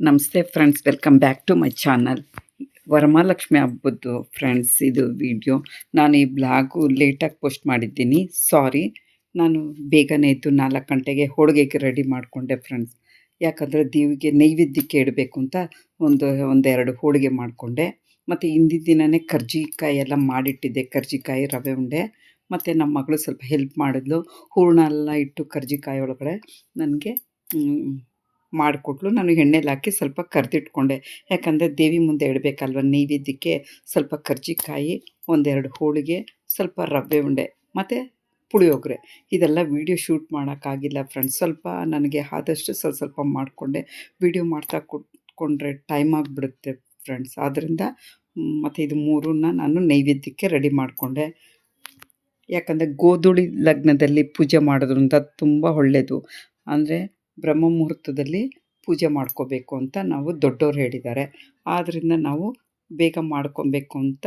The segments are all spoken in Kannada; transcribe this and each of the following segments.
ನಮಸ್ತೆ friends welcome back to my channel Varamahalakshmi ಹಬ್ಬದ್ದು friends ಇದು ವಿಡಿಯೋ ನಾನು ಈ ಬ್ಲಾಗು ಲೇಟಾಗಿ ಪೋಸ್ಟ್ ಮಾಡಿದ್ದೀನಿ. ಸಾರಿ ನಾನು ಬೇಗನೆ ಇದ್ದು ನಾಲ್ಕು ಗಂಟೆಗೆ ಹೋಳಿಗೆಗೆ ರೆಡಿ ಮಾಡಿಕೊಂಡೆ ಫ್ರೆಂಡ್ಸ್ ಯಾಕಂದರೆ ದೇವಿಗೆ ನೈವೇದ್ಯಕ್ಕೆ ಇಡಬೇಕು ಅಂತ ಒಂದು, ಒಂದೆರಡು ಹೋಳಿಗೆ ಮಾಡಿಕೊಂಡೆ. ಮತ್ತು ಹಿಂದಿನ ದಿನವೇ ಕರ್ಜಿಕಾಯಿ ಎಲ್ಲ ಮಾಡಿಟ್ಟಿದ್ದೆ. ಕರ್ಜಿಕಾಯಿ ರವೆ ಉಂಡೆ. ಮತ್ತು ನಮ್ಮ ಮಗಳು ಸ್ವಲ್ಪ ಹೆಲ್ಪ್ ಮಾಡಿದ್ಲು. ಹೂರ್ಣ ಎಲ್ಲ ಇಟ್ಟು ಕರ್ಜಿಕಾಯಿ ಒಳಗಡೆ. ನನಗೆ ಮಾಡಿಕೊಟ್ಲು. ನಾನು ಎಣ್ಣೆಲಿ ಹಾಕಿ ಸ್ವಲ್ಪ ಕರೆದಿಟ್ಕೊಂಡೆ. ಯಾಕಂದರೆ ದೇವಿ ಮುಂದೆ ಇಡಬೇಕಲ್ವ? ನೈವೇದ್ಯಕ್ಕೆ ಸ್ವಲ್ಪ ಕರ್ಜಿಕಾಯಿ, ಒಂದೆರಡು ಹೋಳಿಗೆ, ಸ್ವಲ್ಪ ರವೆ ಉಂಡೆ, ಮತ್ತು ಪುಳಿಯೋಗರೆ. ಇದೆಲ್ಲ ವೀಡಿಯೋ ಶೂಟ್ ಮಾಡೋಕ್ಕಾಗಿಲ್ಲ ಫ್ರೆಂಡ್ಸ್. ಸ್ವಲ್ಪ ನನಗೆ ಆದಷ್ಟು ಸ್ವಲ್ಪ ಸ್ವಲ್ಪ ಮಾಡಿಕೊಂಡೆ. ವೀಡಿಯೋ ಮಾಡ್ತಾ ಕೊಟ್ಕೊಂಡ್ರೆ ಟೈಮ್ ಆಗಿಬಿಡುತ್ತೆ ಫ್ರೆಂಡ್ಸ್. ಆದ್ದರಿಂದ ಮತ್ತು ಇದು ಮೂರನ್ನ ನಾನು ನೈವೇದ್ಯಕ್ಕೆ ರೆಡಿ ಮಾಡಿಕೊಂಡೆ. ಯಾಕಂದರೆ ಗೋಧೂಳಿ ಲಗ್ನದಲ್ಲಿ ಪೂಜೆ ಮಾಡೋದ್ರಿಂದ ತುಂಬ ಒಳ್ಳೆಯದು ಅಂದರೆ ಬ್ರಹ್ಮ ಮುಹೂರ್ತದಲ್ಲಿ ಪೂಜೆ ಮಾಡ್ಕೋಬೇಕು ಅಂತ ನಾವು ದೊಡ್ಡವ್ರು ಹೇಳಿದ್ದಾರೆ. ಆದ್ದರಿಂದ ನಾವು ಬೇಗ ಮಾಡ್ಕೊಬೇಕು ಅಂತ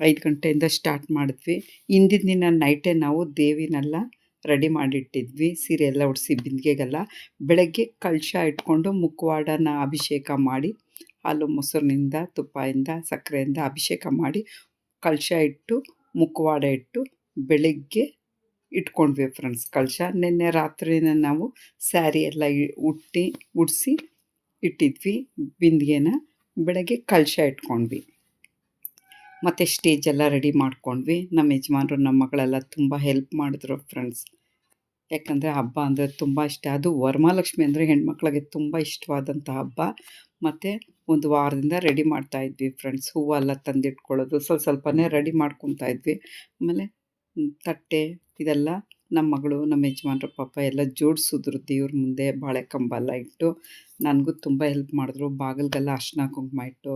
ಐದು ಗಂಟೆಯಿಂದ ಸ್ಟಾರ್ಟ್ ಮಾಡಿದ್ವಿ. ಹಿಂದಿನ ದಿನ ನೈಟೇ ನಾವು ದೇವಿನೆಲ್ಲ ರೆಡಿ ಮಾಡಿಟ್ಟಿದ್ವಿ. ಸೀರೆ ಎಲ್ಲ ಉಡಿಸಿ ಬಿಂದಿಗೆಗೆಲ್ಲ. ಬೆಳಗ್ಗೆ ಕಳಶ ಇಟ್ಕೊಂಡು ಮುಖವಾಡನ ಅಭಿಷೇಕ ಮಾಡಿ, ಹಾಲು ಮೊಸರಿನಿಂದ ತುಪ್ಪದಿಂದ ಸಕ್ಕರೆಯಿಂದ ಅಭಿಷೇಕ ಮಾಡಿ ಕಳಶ ಇಟ್ಟು, ಮುಖವಾಡ ಇಟ್ಟು ಬೆಳಗ್ಗೆ ಇಟ್ಕೊಂಡ್ವಿ ಫ್ರೆಂಡ್ಸ್ ಕಳಶ ನಿನ್ನೆ ರಾತ್ರಿನೇ ನಾವು ಸ್ಯಾರಿ ಎಲ್ಲ ಉಟ್ಟಿ, ಉಡಿಸಿ ಇಟ್ಟಿದ್ವಿ, ಬಿಂದಿಗೆನ ಬೆಳಗ್ಗೆ ಕಳಶ ಇಟ್ಕೊಂಡ್ವಿ. ಮತ್ತು ಸ್ಟೇಜ್ ಎಲ್ಲ ರೆಡಿ ಮಾಡ್ಕೊಂಡ್ವಿ. ನಮ್ಮ ಯಜಮಾನರು ನಮ್ಮ ಮಗಳೆಲ್ಲ ತುಂಬ ಹೆಲ್ಪ್ ಮಾಡಿದ್ರು ಫ್ರೆಂಡ್ಸ್ ಯಾಕಂದರೆ ಹಬ್ಬ ಅಂದರೆ ತುಂಬ ಇಷ್ಟ. ಅದು ವರಮಹಾಲಕ್ಷ್ಮಿ ಅಂದರೆ ಹೆಣ್ಮಕ್ಳಿಗೆ ತುಂಬ ಇಷ್ಟವಾದಂಥ ಹಬ್ಬ. ಮತ್ತು ಒಂದು ವಾರದಿಂದ ರೆಡಿ ಮಾಡ್ತಾಯಿದ್ವಿ ಫ್ರೆಂಡ್ಸ್ ಹೂವೆಲ್ಲ ತಂದಿಟ್ಕೊಳ್ಳೋದು, ಸ್ವಲ್ಪ ಸ್ವಲ್ಪನೇ ರೆಡಿ ಮಾಡ್ಕೊತಾ ಇದ್ವಿ. ಆಮೇಲೆ ತಟ್ಟೆ ಇದೆಲ್ಲ ನಮ್ಮ ಮಗಳು ನಮ್ಮ ಯಜಮಾನ್ರ ಪಾಪ ಎಲ್ಲ ಜೋಡಿಸಿದ್ರು ದೇವ್ರ ಮುಂದೆ ಬಾಳೆ ಕಂಬ ಎಲ್ಲ ಇಟ್ಟು. ನನಗೂ ತುಂಬ ಹೆಲ್ಪ್ ಮಾಡಿದ್ರು. ಬಾಗಿಲ್ಗೆಲ್ಲ ಅರ್ಶಿನ ಕುಂಕುಮ ಇಟ್ಟು,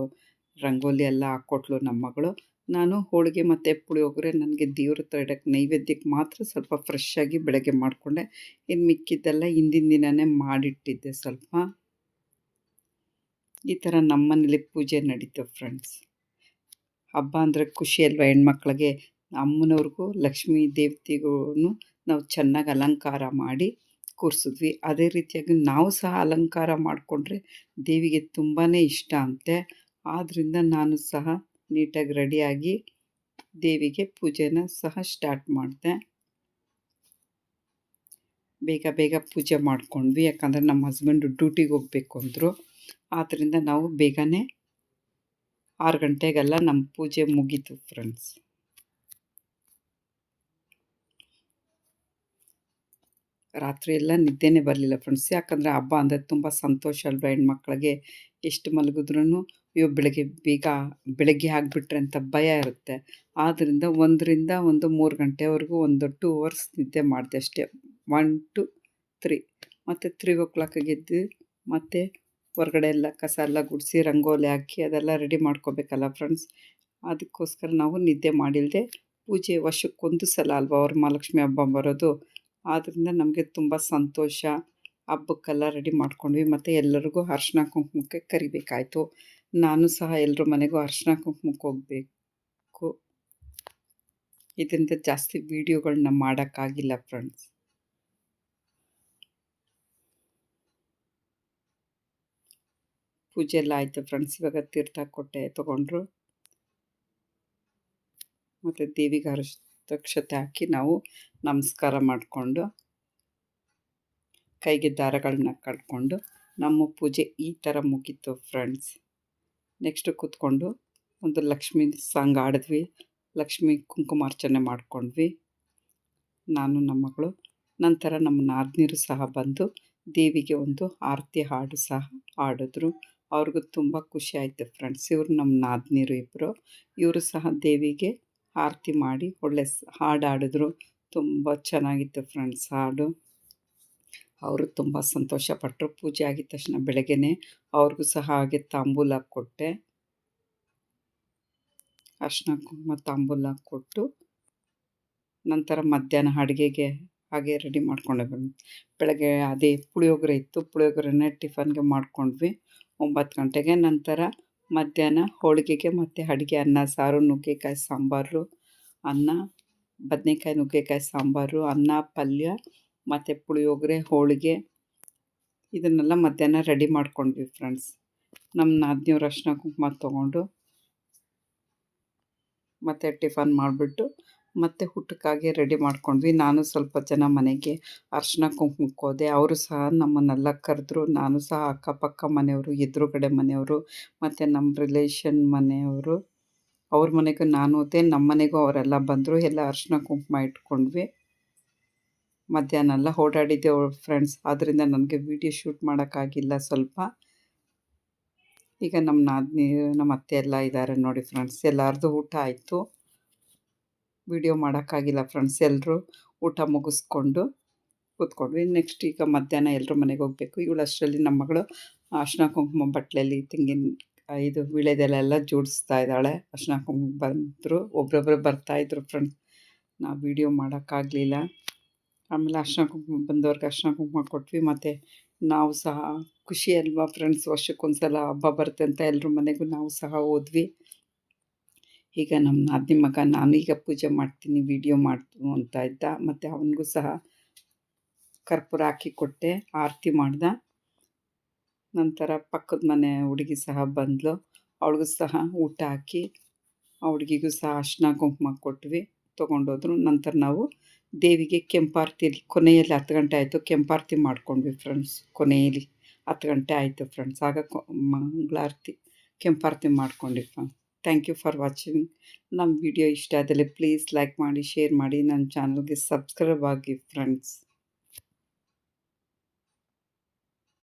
ರಂಗೋಲಿ ಎಲ್ಲ ಹಾಕ್ಕೊಟ್ಲು ನಮ್ಮ ಮಗಳು. ನಾನು ಹೋಳಿಗೆ ಮತ್ತು ಪುಳಿಯೋಗರೆ ನನಗೆ ದೇವ್ರ ಹತ್ರ ಇಡೋಕ್ಕೆ ನೈವೇದ್ಯಕ್ಕೆ ಮಾತ್ರ ಸ್ವಲ್ಪ ಫ್ರೆಶ್ ಆಗಿ ಬೆಳಗ್ಗೆ ಮಾಡಿಕೊಂಡೆ. ಇನ್ನು ಮಿಕ್ಕಿದ್ದೆಲ್ಲ ಹಿಂದಿನ ದಿನವೇ ಮಾಡಿಟ್ಟಿದ್ದೆ ಸ್ವಲ್ಪ. ಈ ಥರ ನಮ್ಮನೇಲಿ ಪೂಜೆ ನಡೀತು ಫ್ರೆಂಡ್ಸ್ ಹಬ್ಬ ಅಂದರೆ ಖುಷಿ ಅಲ್ವಾ ಹೆಣ್ಮಕ್ಳಿಗೆ? ಅಮ್ಮನವ್ರಿಗೂ, ಲಕ್ಷ್ಮೀ ದೇವತೆಗೂ ನಾವು ಚೆನ್ನಾಗಿ ಅಲಂಕಾರ ಮಾಡಿ ಕೂರಿಸಿದ್ವಿ. ಅದೇ ರೀತಿಯಾಗಿ ನಾವು ಸಹ ಅಲಂಕಾರ ಮಾಡಿಕೊಂಡ್ರೆ ದೇವಿಗೆ ತುಂಬಾ ಇಷ್ಟ ಅಂತೆ. ಆದ್ದರಿಂದ ನಾನು ಸಹ ನೀಟಾಗಿ ರೆಡಿಯಾಗಿ ದೇವಿಗೆ ಪೂಜೆನ ಸಹ ಸ್ಟಾರ್ಟ್ ಮಾಡಿದೆ. ಬೇಗ ಬೇಗ ಪೂಜೆ ಮಾಡ್ಕೊಂಡ್ವಿ. ಯಾಕಂದರೆ ನಮ್ಮ ಹಸ್ಬೆಂಡು ಡ್ಯೂಟಿಗೆ ಹೋಗಬೇಕು ಅಂದರು. ಆದ್ದರಿಂದ ನಾವು ಬೇಗನೆ ಆರು ಗಂಟೆಗೆಲ್ಲ ನಮ್ಮ ಪೂಜೆ ಮುಗೀತು ಫ್ರೆಂಡ್ಸ್ ರಾತ್ರಿ ಎಲ್ಲ ನಿದ್ದೆನೇ ಬರಲಿಲ್ಲ ಫ್ರೆಂಡ್ಸ್ ಯಾಕಂದರೆ ಹಬ್ಬ ಅಂದರೆ ತುಂಬ ಸಂತೋಷ ಅಲ್ವಾ ಹೆಣ್ಮಕ್ಳಿಗೆ? ಎಷ್ಟು ಮಲಗಿದ್ರೂ ಅಯ್ಯೋ, ಬೆಳಗ್ಗೆ ಬೇಗ ಬೆಳಗ್ಗೆ ಆಗಿಬಿಟ್ರೆ ಅಂತ ಭಯ ಇರುತ್ತೆ. ಆದ್ದರಿಂದ ಒಂದರಿಂದ ಒಂದು ಮೂರು ಗಂಟೆವರೆಗೂ ಒಂದು ಟೂ ಅವರ್ಸ್ ನಿದ್ದೆ ಮಾಡಿದೆ ಅಷ್ಟೇ. ಒನ್ ಟು ತ್ರೀ ಮತ್ತು ತ್ರೀ ಓ ಕ್ಲಾಕಿಗೆ ಎದ್ದು ಮತ್ತು ಹೊರಗಡೆ ಎಲ್ಲ ಕಸ ಎಲ್ಲ ಗುಡಿಸಿ, ರಂಗೋಲಿ ಹಾಕಿ ಅದೆಲ್ಲ ರೆಡಿ ಮಾಡ್ಕೋಬೇಕಲ್ಲ ಫ್ರೆಂಡ್ಸ್ ಅದಕ್ಕೋಸ್ಕರ ನಾವು ನಿದ್ದೆ ಮಾಡಿಲ್ಲದೆ ಪೂಜೆ ವರ್ಷಕ್ಕೊಂದು ಸಲ ಅಲ್ವಾ ಅವ್ರ ಮಹಾಲಕ್ಷ್ಮಿ ಹಬ್ಬ ಬರೋದು. ಆದ್ದರಿಂದ ನಮಗೆ ತುಂಬ ಸಂತೋಷ. ಹಬ್ಬಕ್ಕೆಲ್ಲ ರೆಡಿ ಮಾಡ್ಕೊಂಡ್ವಿ ಮತ್ತು ಎಲ್ಲರಿಗೂ ಅರ್ಶಿನ ಕುಂಕುಮಕ್ಕೆ ಕರಿಬೇಕಾಯಿತು. ನಾನು ಸಹ ಎಲ್ಲರ ಮನೆಗೂ ಅರ್ಶಿನ ಕುಂಕುಮಕ್ಕೆ ಹೋಗಬೇಕು. ಇದರಿಂದ ಜಾಸ್ತಿ ವೀಡಿಯೋಗಳನ್ನ ಮಾಡೋಕ್ಕಾಗಿಲ್ಲ ಫ್ರೆಂಡ್ಸ್ ಪೂಜೆ ಎಲ್ಲ ಆಯಿತು ಫ್ರೆಂಡ್ಸ್ ಇವಾಗ ತೀರ್ಥ ಕೊಟ್ಟೆ ತೊಗೊಂಡ್ರು. ಮತ್ತು ದೇವಿಗೆ ಅರಶ್ ಅಕ್ಷತೆ ಹಾಕಿ ನಾವು ನಮಸ್ಕಾರ ಮಾಡಿಕೊಂಡು, ಕೈಗೆ ದಾರಗಳನ್ನ ಕಟ್ಕೊಂಡು, ನಮ್ಮ ಪೂಜೆ ಈ ಥರ ಮುಗೀತು ಫ್ರೆಂಡ್ಸ್ ನೆಕ್ಸ್ಟ್ ಕೂತ್ಕೊಂಡು ಒಂದು ಲಕ್ಷ್ಮೀ ಸಾಂಗ್ ಆಡಿದ್ವಿ. ಲಕ್ಷ್ಮಿ ಕುಂಕುಮಾರ್ಚನೆ ಮಾಡ್ಕೊಂಡ್ವಿ. ನಾನು, ನಮ್ಮ ಮಗಳು, ನಂತರ ನಮ್ಮ ನಾದಿನಿರು ಸಹ ಬಂದು ದೇವಿಗೆ ಒಂದು ಆರತಿ ಹಾಡು ಸಹ ಹಾಡಿದ್ರು. ಅವ್ರಿಗೂ ತುಂಬ ಖುಷಿ ಆಯಿತು ಫ್ರೆಂಡ್ಸ್ ಇವರು ನಮ್ಮ ನಾದಿನಿರು ಇಬ್ಬರು ಇವರು ಸಹ ದೇವಿಗೆ ಆರತಿ ಮಾಡಿ ಒಳ್ಳೆ ಹಾಡು ಹಾಡಿದ್ರು. ತುಂಬ ಚೆನ್ನಾಗಿತ್ತು ಫ್ರೆಂಡ್ಸ್ ಹಾಡು. ಅವರು ತುಂಬ ಸಂತೋಷಪಟ್ಟರು ಪೂಜೆ ಆಗಿದ ತಕ್ಷಣ ಬೆಳಗ್ಗೆನೆ ಅವ್ರಿಗೂ ಸಹ ಹಾಗೆ ತಾಂಬೂಲ ಕೊಟ್ಟೆ. ಅರ್ಶಿನ ಕುಂಕುಮ ತಾಂಬೂಲ ಕೊಟ್ಟು ನಂತರ ಮಧ್ಯಾಹ್ನ ಅಡುಗೆಗೆ ಹಾಗೆ ರೆಡಿ ಮಾಡ್ಕೊಂಡೆ ಬಂದ್ವಿ. ಬೆಳಗ್ಗೆ ಅದೇ ಪುಳಿಯೋಗರೆ ಇತ್ತು. ಪುಳಿಯೋಗರೆನೇ ಟಿಫನ್ಗೆ ಮಾಡ್ಕೊಂಡ್ವಿ. ಒಂಬತ್ತು ಗಂಟೆಗೆ ನಂತರ ಮಧ್ಯಾಹ್ನ ಹೋಳಿಗೆಗೆ ಮತ್ತು ಅಡುಗೆ ಅನ್ನ, ಸಾರು, ನುಗ್ಗೆಕಾಯಿ ಸಾಂಬಾರು, ಅನ್ನ, ಬದನೇಕಾಯಿ, ನುಗ್ಗೆಕಾಯಿ ಸಾಂಬಾರು, ಅನ್ನ, ಪಲ್ಯ, ಮತ್ತು ಪುಳಿಯೋಗರೆ, ಹೋಳಿಗೆ, ಇದನ್ನೆಲ್ಲ ಮಧ್ಯಾಹ್ನ ರೆಡಿ ಮಾಡ್ಕೊಂಡ್ವಿ ಫ್ರೆಂಡ್ಸ್ ನಮ್ಮ ನಾದಿನಿಯವ್ರು ಅರ್ಶಿನ ಕುಂಕುಮ ತೊಗೊಂಡು ಮತ್ತು ಟಿಫನ್ ಮಾಡಿಬಿಟ್ಟು ಮತ್ತೆ ಊಟಕ್ಕಾಗಿ ರೆಡಿ ಮಾಡ್ಕೊಂಡ್ವಿ. ನಾನು ಸ್ವಲ್ಪ ಜನ ಮನೆಗೆ ಅರ್ಶಿನ ಕುಂಕುಮಕ್ಕೆ ಹೋದೆ ಅವರು ಸಹ ನಮ್ಮನ್ನೆಲ್ಲ ಕರೆದ್ರು. ನಾನು ಸಹ ಅಕ್ಕಪಕ್ಕ ಮನೆಯವರು, ಎದುರುಗಡೆ ಮನೆಯವರು, ಮತ್ತು ನಮ್ಮ ರಿಲೇಷನ್ ಮನೆಯವರು, ಅವ್ರ ಮನೆಗೂ ನಾನು ಹೋದೆ. ನಮ್ಮ ಮನೆಗೂ ಅವರೆಲ್ಲ ಬಂದರು. ಎಲ್ಲ ಅರ್ಶಿನ ಕುಂಕುಮ ಇಟ್ಕೊಂಡ್ವಿ. ಮಧ್ಯಾಹ್ನ ಎಲ್ಲ ಓಡಾಡಿದ್ದೆ ಫ್ರೆಂಡ್ಸ್ ಆದ್ದರಿಂದ ನನಗೆ ವೀಡಿಯೋ ಶೂಟ್ ಮಾಡೋಕ್ಕಾಗಿಲ್ಲ ಸ್ವಲ್ಪ. ಈಗ ನಮ್ಮ ನಾದಿನಿ ನಮ್ಮ ಅತ್ತೆ ಎಲ್ಲ ಇದ್ದಾರೆ ನೋಡಿ ಫ್ರೆಂಡ್ಸ್ ಎಲ್ಲರದು ಊಟ ಆಯಿತು. ವಿಡಿಯೋ ಮಾಡೋಕ್ಕಾಗಿಲ್ಲ ಫ್ರೆಂಡ್ಸ್ ಎಲ್ಲರೂ ಊಟ ಮುಗಿಸ್ಕೊಂಡು ಕೂತ್ಕೊಂಡ್ವಿ. ನೆಕ್ಸ್ಟ್ ಈಗ ಮಧ್ಯಾಹ್ನ ಎಲ್ಲರೂ ಮನೆಗೆ ಹೋಗಬೇಕು. ಇವಳು ಅಷ್ಟರಲ್ಲಿ ನಮ್ಮ ಮಗಳು ಅರ್ಶಿನ ಕುಂಕುಮ ಬಟ್ಲಲ್ಲಿ ತೆಂಗಿನ, ಇದು ವಿಳೆದೆಲೆಲ್ಲ ಜೋಡಿಸ್ತಾ ಇದ್ದಾಳೆ. ಅರ್ಶಿನ ಕುಂಕುಮ ಬಂದರು, ಒಬ್ರೊಬ್ರು ಬರ್ತಾಯಿದ್ರು ಫ್ರೆಂಡ್ಸ್ ನಾವು ವಿಡಿಯೋ ಮಾಡೋಕ್ಕಾಗಲಿಲ್ಲ. ಆಮೇಲೆ ಅರ್ಶಿನ ಕುಂಕುಮ ಬಂದವ್ರಿಗೆ ಅರ್ಶಿನ ಕುಂಕುಮ ಕೊಟ್ವಿ. ಮತ್ತು ನಾವು ಸಹ ಖುಷಿ ಅಲ್ವಾ ಫ್ರೆಂಡ್ಸ್ ವರ್ಷಕ್ಕೊಂದ್ಸಲ ಹಬ್ಬ ಬರುತ್ತೆ ಅಂತ ಎಲ್ಲರೂ ಮನೆಗೂ ನಾವು ಸಹ ಹೋದ್ವಿ. ಈಗ ನಮ್ಮ ನಾದಿನಿ ಮಗ ನಾನು ಈಗ ಪೂಜೆ ಮಾಡ್ತೀನಿ ವಿಡಿಯೋ ಮಾಡ್ತು ಅಂತ ಇದ್ದ ಮತ್ತು ಅವನಿಗೂ ಸಹ ಕರ್ಪೂರ ಹಾಕಿ ಕೊಟ್ಟೆ, ಆರತಿ ಮಾಡ್ದ. ನಂತರ ಪಕ್ಕದ ಮನೆ ಹುಡುಗಿ ಸಹ ಬಂದಳು ಅವಳಿಗೂ ಸಹ ಊಟ ಹಾಕಿ, ಆ ಹುಡುಗಿಗೂ ಸಹ ಅರ್ಶಿನ ಕುಂಕುಮ ಕೊಟ್ವಿ. ತೊಗೊಂಡೋದ್ರು. ನಂತರ ನಾವು ದೇವಿಗೆ ಕೆಂಪಾರತಿ ಕೊನೆಯಲ್ಲಿ ಹತ್ತು ಗಂಟೆ ಆಯಿತು ಕೆಂಪಾರತಿ ಮಾಡ್ಕೊಂಡ್ವಿ ಫ್ರೆಂಡ್ಸ್ ಕೊನೆಯಲ್ಲಿ ಹತ್ತು ಗಂಟೆ ಆಯಿತು ಫ್ರೆಂಡ್ಸ್ ಆಗ ಮಂಗಳಾರತಿ ಕೆಂಪಾರತಿ ಮಾಡ್ಕೊಂಡ್ವಿ friends thank you for watching ನಮ್ಮ ವಿಡಿಯೋ ಇಷ್ಟ ಆದಲ್ಲಿ ಪ್ಲೀಸ್ ಲೈಕ್ ಮಾಡಿ ಶೇರ್ ಮಾಡಿ ನನ್ನ ಚಾನಲ್ಗೆ ಸಬ್ಸ್ಕ್ರೈಬ್ ಆಗಿ ಫ್ರೆಂಡ್ಸ್